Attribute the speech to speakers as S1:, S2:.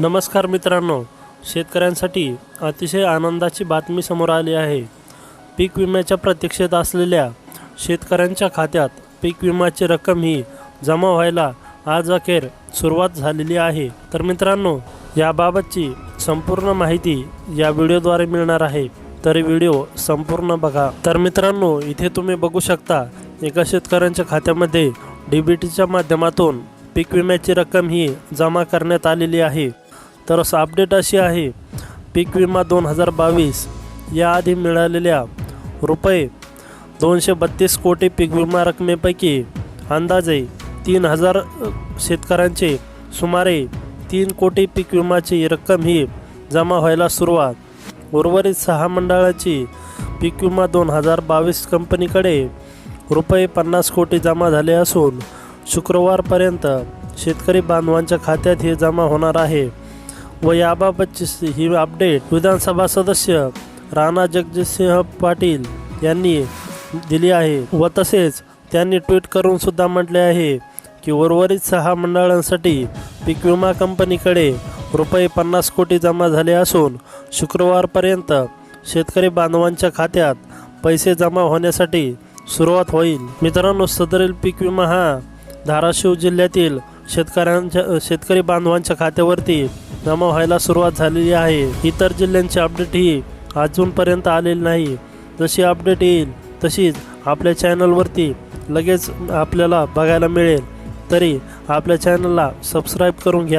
S1: नमस्कार मित्रांनो शेतकऱ्यांसाठी अतिशय आनंदाची बातमी समोर आली आहे. पीक विम्याच्या प्रतीक्षेत असलेल्या शेतकऱ्यांच्या खात्यात पीक विम्याची रक्कम ही जमा व्हायला आज अखेर सुरुवात झालेली आहे. तर मित्रांनो याबाबतची संपूर्ण माहिती या व्हिडिओद्वारे मिळणार आहे. तरी व्हिडिओ संपूर्ण बघा. तर मित्रांनो इथे तुम्ही बघू शकता एका शेतकऱ्यांच्या खात्यामध्ये डी बी टीच्या माध्यमातून पीक विम्याची रक्कम ही जमा करण्यात आलेली आहे. तर असं अपडेट अशी आहे. पीक विमा दोन हजार बावीस. याआधी मिळालेल्या रुपये दोनशे बत्तीस कोटी पीक विमा रकमेपैकी अंदाजे तीन हजार शेतकऱ्यांचे सुमारे तीन कोटी पीक विमाची रक्कम ही जमा व्हायला सुरुवात. उर्वरित सहा मंडळाची पीक विमा दोन हजार बावीस कंपनीकडे रुपये पन्नास कोटी जमा झाले असून शुक्रवारपर्यंत शेतकरी बांधवांच्या खात्यात हे जमा होणार आहे. व याबाबतची ही अपडेट विधानसभा सदस्य राणा जगजितसिंह पाटील यांनी दिली आहे व तसेच त्यांनी ट्विट करून सुद्धा म्हटले आहे की उर्वरित सहा मंडळांसाठी पीक विमा कंपनीकडे रुपये पन्नास कोटी जमा झाले असून शुक्रवारपर्यंत शेतकरी बांधवांच्या खात्यात पैसे जमा होण्यासाठी सुरुवात होईल. मित्रांनो सदरील पीक विमा हा धाराशिव जिल्ह्यातील शेतकऱ्यांच्या शेतकरी बांधवांच्या खात्यावरती जमा व्हायला सुरुवात झालेली आहे. इतर जिल्ह्यांची अपडेट ही अजूनपर्यंत आलेली नाही. जशी अपडेट येईल तशीच आपल्या चॅनलवरती लगेच आपल्याला बघायला मिळेल. तरी आपल्या चॅनलला सबस्क्राईब करून घ्या.